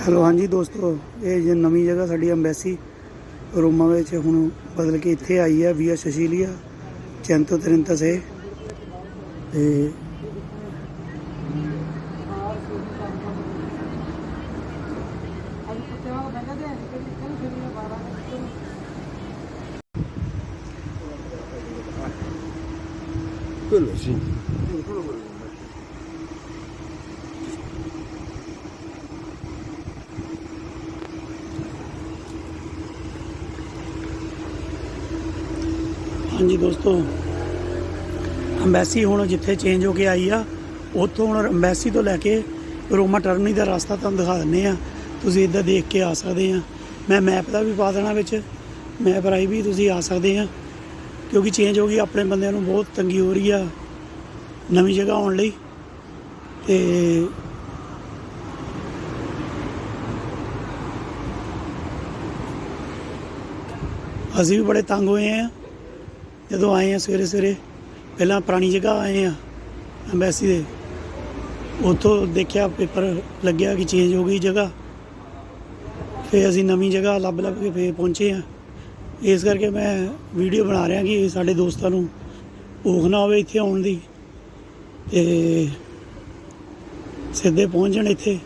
Hello, ਹਾਂਜੀ ਦੋਸਤੋ, ਇਹ ਜੇ ਨਵੀਂ ਜਗ੍ਹਾ ਸਾਡੀ ਅੰਬੈਸੀ ਰੋਮਾ ਵਿੱਚ ਹੁਣ ਬਦਲ ਕੇ ਇੱਥੇ ਆਈ ਹੈ ਵੀਆ ਸ਼ਸ਼ੀਲੀਆ ਚੈਂਤੋ ਤਰਿੰਤਸ ਸੇ ਤੇ Quello sì. ਹਾਂਜੀ ਦੋਸਤੋ। ਅੰਬੈਸੀ ਹੁਣ ਜਿੱਥੇ ਚੇਂਜ ਹੋ ਕੇ ਆਈ ਆ, ਉੱਥੋਂ ਹੁਣ ਅੰਬੈਸੀ ਤੋਂ ਲੈ ਕੇ ਰੋਮਾ ਟਰਨੀ ਦਾ ਰਸਤਾ ਤੁਹਾਨੂੰ ਦਿਖਾ ਦਿੰਨੇ ਆ। ਤੁਸੀਂ ਇੱਦਾਂ ਦੇਖ ਕੇ ਆ ਸਕਦੇ ਆ। ਮੈਂ ਮੈਪ ਦਾ ਵੀ ਪਾ ਦੇਣਾ ਵਿੱਚ। ਮੈਪ ਰਾਹੀਂ ਵੀ ਤੁਸੀਂ ਆ ਸਕਦੇ ਆ। ਕਿਉਂਕਿ ਚੇਂਜ ਹੋ ਗਈ, ਆਪਣੇ ਬੰਦਿਆਂ ਨੂੰ ਬਹੁਤ ਤੰਗੀ ਹੋ ਰਹੀ ਆ ਨਵੀਂ ਜਗ੍ਹਾ ਆਉਣ ਲਈ। ਤੇ ਅਸੀਂ ਵੀ ਬੜੇ ਤੰਗ ਹੋਏ ਆ। ਜਦੋਂ ਆਏ ਆ ਸਵੇਰੇ ਸਵੇਰੇ, ਪਹਿਲਾਂ ਪੁਰਾਣੀ ਜਗ੍ਹਾ ਆਏ ਆ ਅੰਬੈਸੀ ਦੇ। ਉੱਥੋਂ ਦੇਖਿਆ, ਪੇਪਰ ਲੱਗਿਆ ਕਿ ਚੇਂਜ ਹੋ ਗਈ ਜਗ੍ਹਾ। ਫਿਰ ਅਸੀਂ ਨਵੀਂ ਜਗ੍ਹਾ ਲੱਭ ਲੱਭ ਕੇ ਫੇਰ ਪਹੁੰਚੇ ਆ। ਇਸ ਕਰਕੇ ਮੈਂ ਵੀਡੀਓ ਬਣਾ ਰਿਹਾ ਕਿ ਸਾਡੇ ਦੋਸਤਾਂ ਨੂੰ ਭੁੱਖ ਨਾ ਹੋਵੇ ਇੱਥੇ ਆਉਣ ਦੀ। ਤੇ ਸਿੱਧੇ ਪਹੁੰਚ ਜਾਣ ਇੱਥੇ।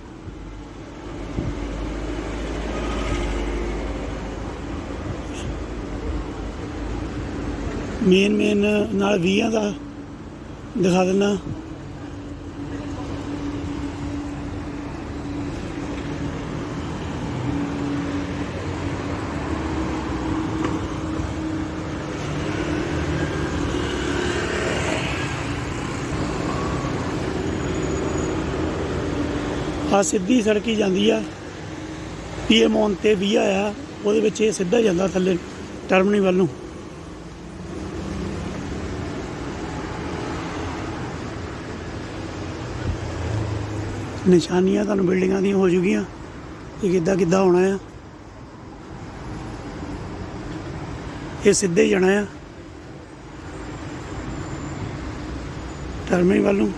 ਮੇਨ ਮੇਨ ਨਾਲ 20 ਦਾ। ਦਿਖਾ ਦਿੰਦਾ। ਆ ਸਿੱਧੀ ਸੜਕ ਹੀ ਜਾਂਦੀ ਆ। ਪੀਐਮ ਔਨ ਤੇ 20 ਆਇਆ। ਉਹਦੇ ਵਿੱਚ ਇਹ ਸਿੱਧਾ ਜਾਂਦਾ ਥੱਲੇ ਟਰਮੀਨਲ ਵੱਲ ਨੂੰ। ਨਿਸ਼ਾਨੀਆਂ ਤੁਹਾਨੂੰ ਬਿਲਡਿੰਗਾਂ ਦੀਆਂ ਹੋ ਜੂਗੀਆਂ ਇਹ ਕਿੱਦਾਂ ਕਿੱਦਾਂ ਹੋਣਾ ਆ। ਇਹ ਸਿੱਧੇ ਹੀ ਜਾਣਾ ਆ। ਟਰਮੀਨਲ ਵੱਲ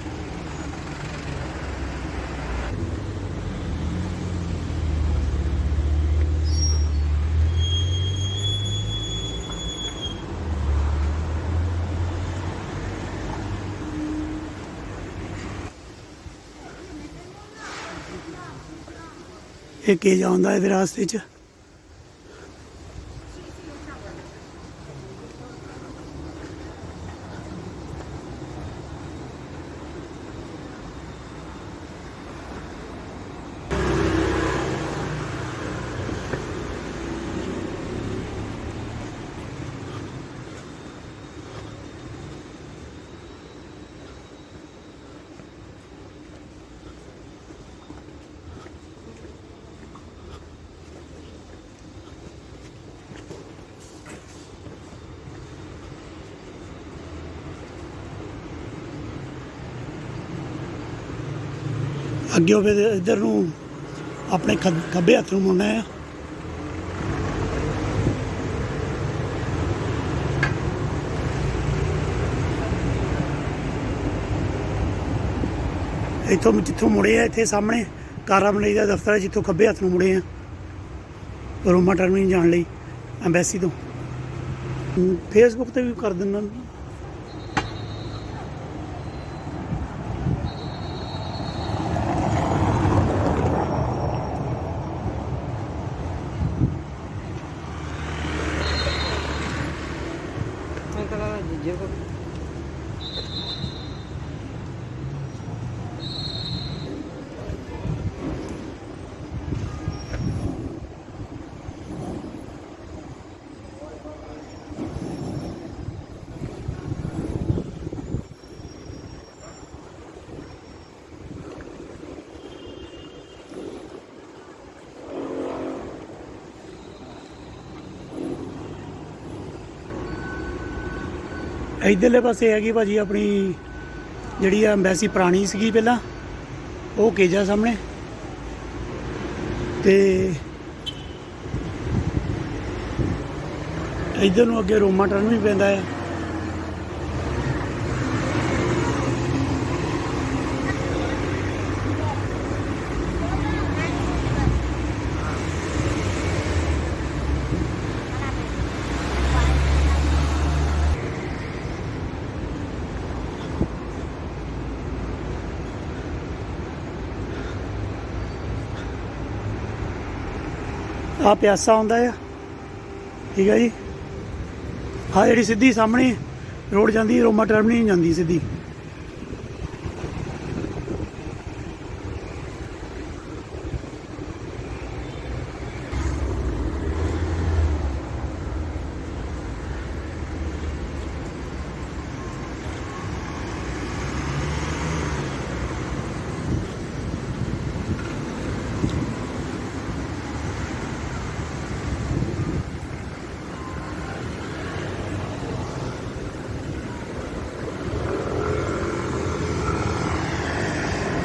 ਇਹ ਕੀ ਜਾਂਦਾ ਇਹਦੇ ਰਾਸਤੇ 'ਚ। ਅੱਗੇ ਹੋਵੇ ਤੇ ਇੱਧਰ ਨੂੰ ਆਪਣੇ ਖੱਬ- ਖੱਬੇ ਹੱਥ ਨੂੰ ਮੁੜਨਾ ਆ ਇੱਥੋਂ ਜਿੱਥੋਂ ਮੁੜੇ ਆ, ਇੱਥੇ ਸਾਹਮਣੇ ਕਾਰਾਮਲੀ ਦਾ ਦਫ਼ਤਰ ਹੈ, ਜਿੱਥੋਂ ਖੱਬੇ ਹੱਥ ਨੂੰ ਮੁੜੇ ਆ। ਰੋਮਾ ਟਰਮੀਨ ਜਾਣ ਲਈ, ਐਮਬੈਸੀ ਤੋਂ। ਫੇਸਬੁੱਕ ਤੇ ਵੀ ਕਰ ਦਿੰਦਾ। ਇਧਰਲੇ ਪਾਸੇ ਹੈਗੀ ਭਾਜੀ ਆਪਣੀ ਜਿਹੜੀ ਆ ਐਮਬੈਸੀ ਪੁਰਾਣੀ ਸੀਗੀ ਪਹਿਲਾਂ, ਉਹ ਕੇਜਾ ਸਾਹਮਣੇ। ਤੇ ਇਧਰ ਨੂੰ ਅੱਗੇ ਰੋਮਾ ਟਰਨ ਵੀ ਪੈਂਦਾ ਹੈ ਆ ਪਿਆਸਾ ਆਉਂਦਾ ਆ। ਠੀਕ ਹੈ ਜੀ? ਆ ਜਿਹੜੀ ਸਿੱਧੀ ਸਾਹਮਣੇ ਰੋਡ ਜਾਂਦੀ, ਰੋਮਾ ਟਰਮਨੀ ਜਾਂਦੀ ਸਿੱਧੀ।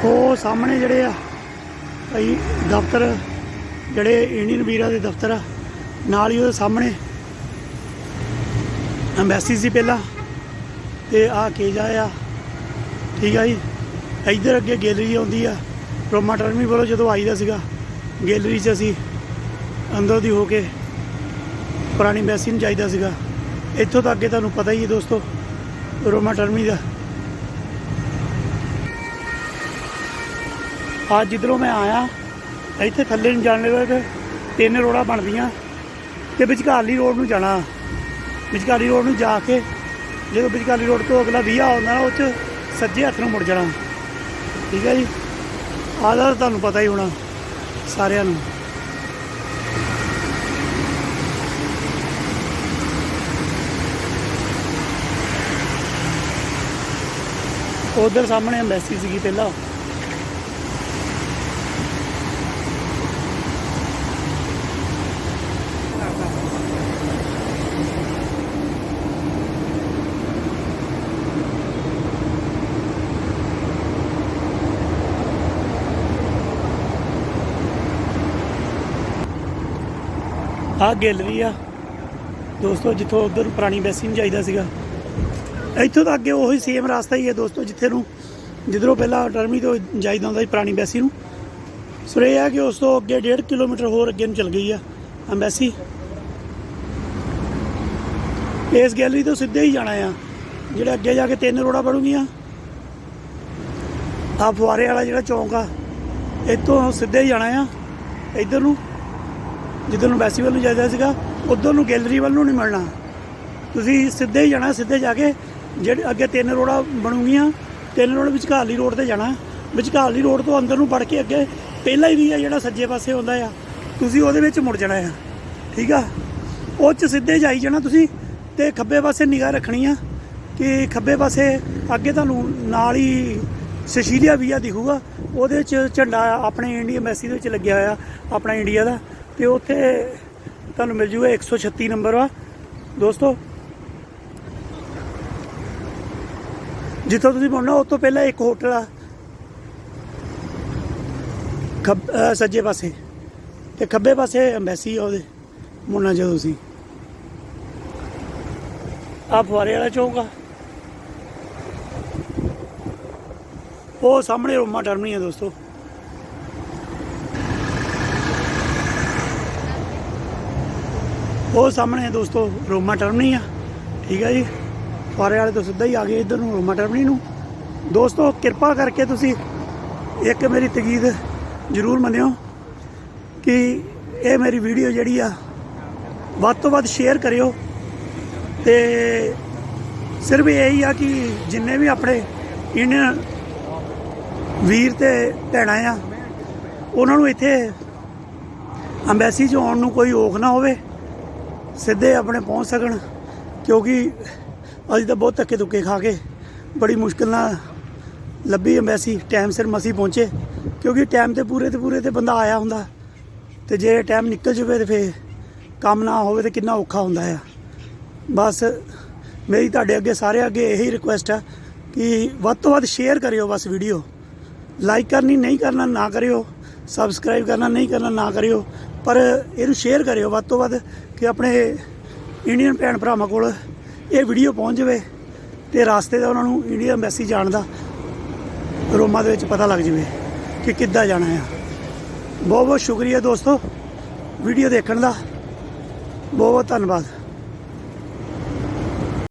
ਉਹ ਸਾਹਮਣੇ ਜਿਹੜੇ ਆ, ਭਾਈ ਦਫ਼ਤਰ, ਜਿਹੜੇ ਇੰਡੀਅਨ ਵੀਰਾਂ ਦੇ ਦਫ਼ਤਰ ਆ, ਨਾਲ ਹੀ ਉਹਦੇ ਸਾਹਮਣੇ ਐਮਬੈਸੀ ਸੀ ਪਹਿਲਾਂ, ਤੇ ਆ ਕੇਜਾ ਆ। ਠੀਕ ਆ ਜੀ? ਇੱਧਰ ਅੱਗੇ ਗੈਲਰੀ ਆਉਂਦੀ ਆ ਰੋਮਾ ਟਰਮੀ ਵੱਲੋਂ ਜਦੋਂ ਆਈਦਾ ਸੀਗਾ ਗੈਲਰੀ 'ਚ ਅਸੀਂ ਅੰਦਰ ਦੀ ਹੋ ਕੇ ਪੁਰਾਣੀ ਐਮਬੈਸੀ ਨੂੰ ਜਾਈਦਾ ਸੀਗਾ। ਇੱਥੋਂ ਤੱਕ ਅੱਗੇ ਤੁਹਾਨੂੰ ਪਤਾ ਹੀ ਹੈ ਦੋਸਤੋ ਰੋਮਾ ਟਰਮੀ ਦਾ ਅੱਜ ਜਿੱਧਰੋਂ ਮੈਂ ਆਇਆ, ਇੱਥੇ ਥੱਲੇ ਨੂੰ ਜਾਣ ਲੱਗਾ ਤਿੰਨ ਰੋਡਾਂ ਬਣਦੀਆਂ ਤੇ ਵਿਚਕਾਰਲੀ ਰੋਡ ਨੂੰ ਜਾਣਾ। ਵਿਚਕਾਰਲੀ ਰੋਡ ਨੂੰ ਜਾ ਕੇ ਜਦੋਂ ਵਿਚਕਾਰਲੀ ਰੋਡ ਤੋਂ ਅਗਲਾ ਵੀਆ ਆਉਂਦਾ ਨਾ ਉਹ 'ਚ ਸੱਜੇ ਹੱਥ ਨੂੰ ਮੁੜ ਜਾਣਾ। ਠੀਕ ਹੈ ਜੀ? ਆਹ ਦਾ ਤੁਹਾਨੂੰ ਪਤਾ ਹੀ ਹੋਣਾ, ਸਾਰਿਆਂ ਨੂੰ। ਉਧਰ ਸਾਹਮਣੇ ਐਮਬੈਸੀ ਸੀਗੀ ਪਹਿਲਾਂ। ਆਹ ਗੈਲਰੀ ਆ। ਦੋਸਤੋ, ਜਿੱਥੋਂ ਉਧਰ ਪੁਰਾਣੀ ਬੈਸੀ ਨੂੰ ਜਾਈਦਾ ਸੀਗਾ। ਇੱਥੋਂ ਤਾਂ ਅੱਗੇ ਉਹੀ ਸੇਮ ਰਸਤਾ ਹੀ ਹੈ ਦੋਸਤੋ, ਜਿੱਥੇ ਨੂੰ ਜਿੱਧਰੋਂ ਪਹਿਲਾਂ ਟਰਮੀ ਤੋਂ ਜਾਈਦਾ ਹੁੰਦਾ ਸੀ ਪੁਰਾਣੀ ਬੈਸੀ ਨੂੰ। ਸੋ ਇਹ ਆ ਕਿ ਉਸ ਤੋਂ ਅੱਗੇ 1.5 ਕਿਲੋਮੀਟਰ ਹੋਰ ਅੱਗੇ ਨੂੰ ਚਲ ਗਈ ਆ ਅੰਬੈਸੀ ਇਸ ਗੈਲਰੀ ਤੋਂ ਸਿੱਧੇ ਹੀ ਜਾਣਾ ਆ, ਜਿਹੜੇ ਅੱਗੇ ਜਾ ਕੇ ਤਿੰਨ ਰੋਡਾਂ ਬਣੂਗੀਆਂ। ਆ ਫੁਆਰੇ ਵਾਲਾ ਜਿਹੜਾ ਚੌਂਕ ਆ, ਇੱਥੋਂ ਸਿੱਧੇ ਹੀ ਜਾਣਾ ਆ, ਇੱਧਰ ਨੂੰ। ਜਿੱਧਰ ਨੂੰ ਵੈਸੀ ਵੱਲ ਨੂੰ ਜਾਂਦਾ ਸੀਗਾ ਉਧਰ ਨੂੰ ਗੈਲਰੀ ਵੱਲ ਨੂੰ ਨਹੀਂ ਮਿਲਣਾ। ਤੁਸੀਂ ਸਿੱਧੇ ਹੀ ਜਾਣਾ, ਸਿੱਧੇ ਜਾ ਕੇ ਜਿਹੜੇ ਅੱਗੇ ਤਿੰਨ ਰੋਡਾਂ ਬਣੂਗੀਆਂ, ਤਿੰਨ ਰੋਡ ਵਿਚਕਾਰਲੀ ਰੋਡ ਤੇ ਜਾਣਾ। ਵਿਚਕਾਰਲੀ ਰੋਡ ਤੋਂ ਅੰਦਰ ਨੂੰ ਵੜ ਕੇ ਅੱਗੇ, ਪਹਿਲਾ ਹੀ ਵੀ ਆ ਜਿਹੜਾ ਸੱਜੇ ਪਾਸੇ ਹੁੰਦਾ ਆ, ਤੁਸੀਂ ਉਹਦੇ ਵਿੱਚ ਮੁੜ ਜਾਣਾ ਆ। ਠੀਕ ਆ? ਉਹ ਚ ਸਿੱਧੇ ਜਾਈ ਜਾਣਾ ਤੁਸੀਂ ਤੇ ਖੱਬੇ ਪਾਸੇ ਨਿਗਾਹ ਰੱਖਣੀ ਆ ਕਿ ਖੱਬੇ ਪਾਸੇ ਅੱਗੇ ਤੁਹਾਨੂੰ ਨਾਲ ਹੀ ਸਸ਼ੀਲੀਆ ਵੀਆ ਦਿਖੂਗਾ। ਉਹਦੇ ਚ ਝੰਡਾ ਆਪਣੇ ਇੰਡੀਆ ਐਮਬੈਸੀ ਦੇ ਵਿੱਚ ਲੱਗਿਆ ਹੋਇਆ, ਆਪਣਾ ਇੰਡੀਆ ਦਾ। ਤੇ ਉੱਥੇ ਤੁਹਾਨੂੰ ਮਿਲ ਜੂਗਾ 136 ਨੰਬਰ ਵਾ। ਦੋਸਤੋ, ਜਿੱਥੋਂ ਤੁਸੀਂ ਮੁੜਨਾ ਉਸ ਤੋਂ ਪਹਿਲਾਂ ਇੱਕ ਹੋਟਲ ਆ। ਖੱਬ ਸੱਜੇ ਪਾਸੇ। ਤੇ ਖੱਬੇ ਪਾਸੇ ਐਮਬੈਸੀ ਆ ਉਹਦੇ, ਮੁੜਨਾ ਜਦੋਂ ਤੁਸੀਂ। ਆ ਫੁਆਰੇ ਵਾਲਾ ਚੌਂਕ ਆ। ਉਹ ਸਾਹਮਣੇ ਰੋਮਾ ਟਰਮਨੀ ਆ ਦੋਸਤੋ। ਉਹ ਸਾਹਮਣੇ ਦੋਸਤੋ, ਰੋਮਾ ਟਰਮਨੀ ਆ। ਠੀਕ ਹੈ ਜੀ? ਫੁਆਰੇ ਵਾਲੇ ਤੋਂ ਸਿੱਧਾ ਹੀ ਆ ਗਏ ਇਧਰ ਨੂੰ, ਰੋਮਾ ਟਰਮਨੀ ਨੂੰ। ਦੋਸਤੋ, ਕਿਰਪਾ ਕਰਕੇ ਤੁਸੀਂ ਇੱਕ ਮੇਰੀ ਤਕੀਦ ਜ਼ਰੂਰ ਮੰਨਿਓ ਕਿ ਇਹ ਮੇਰੀ ਵੀਡੀਓ ਜਿਹੜੀ ਆ, ਵੱਧ ਤੋਂ ਵੱਧ ਸ਼ੇਅਰ ਕਰਿਓ। ਤੇ ਸਿਰਫ ਇਹੀ ਆ ਕਿ ਜਿੰਨੇ ਵੀ ਆਪਣੇ ਇੰਡੀਅਨ ਵੀਰ ਤੇ ਭੈਣਾਂ ਆ, ਉਹਨਾਂ ਨੂੰ ਇੱਥੇ ਅੰਬੈਸੀ 'ਚ ਆਉਣ ਨੂੰ ਕੋਈ ਔਖ ਨਾ ਹੋਵੇ। ਸਿੱਧੇ ਆਪਣੇ ਪਹੁੰਚ ਸਕਣ, ਕਿਉਂਕਿ ਅਸੀਂ ਤਾਂ ਬਹੁਤ ਧੱਕੇ ਧੁੱਕੇ ਖਾ ਕੇ ਬੜੀ ਮੁਸ਼ਕਿਲ ਨਾਲ ਲੱਭੀ ਅੰਬੈਸੀ ਟਾਈਮ ਸਿਰ ਮਸੀ ਪਹੁੰਚੇ, ਕਿਉਂਕਿ ਟਾਈਮ ਤੇ ਪੂਰੇ ਤੇ ਪੂਰੇ ਤੇ ਬੰਦਾ ਆਇਆ ਹੁੰਦਾ, ਤੇ ਜੇ ਟਾਈਮ ਨਿਕਲ ਜਵੇ ਤੇ ਫੇਰ ਕੰਮ ਨਾ ਹੋਵੇ ਤੇ ਕਿੰਨਾ ਔਖਾ ਹੁੰਦਾ ਆ। ਬਸ ਮੇਰੀ ਤੁਹਾਡੇ ਅੱਗੇ ਸਾਰੇ ਅੱਗੇ ਇਹੀ ਰਿਕੁਐਸਟ ਆ ਕਿ ਵੱਧ ਤੋਂ ਵੱਧ ਸ਼ੇਅਰ ਕਰਿਓ ਬਸ ਵੀਡੀਓ ਲਾਈਕ ਕਰਨੀ ਨਹੀਂ ਕਰਨਾ ਨਾ ਕਰਿਓ ਸਬਸਕ੍ਰਾਈਬ ਕਰਨਾ ਨਹੀਂ ਕਰਨਾ ਨਾ ਕਰਿਓ ਪਰ ਇਹਨੂੰ ਸ਼ੇਅਰ ਕਰਿਓ, ਵੱਧ ਤੋਂ ਵੱਧ ਕਿ ਆਪਣੇ ਇੰਡੀਅਨ ਭੈਣ ਭਰਾਵਾਂ ਕੋਲ ਇਹ ਵੀਡੀਓ ਪਹੁੰਚ ਜਾਵੇ ਤੇ ਰਾਸਤੇ ਦਾ ਉਹਨਾਂ ਨੂੰ ਇੰਡੀਆ ਐਮਬੈਸੀ ਜਾਣ ਦਾ ਰੋਮਾ ਦੇ ਵਿੱਚ ਪਤਾ ਲੱਗ ਜਾਵੇ ਕਿ ਕਿੱਦਾਂ ਜਾਣਾ ਆ। ਬਹੁਤ ਬਹੁਤ ਸ਼ੁਕਰੀਆ ਦੋਸਤੋ ਵੀਡੀਓ ਦੇਖਣ ਦਾ। ਬਹੁਤ ਬਹੁਤ ਧੰਨਵਾਦ।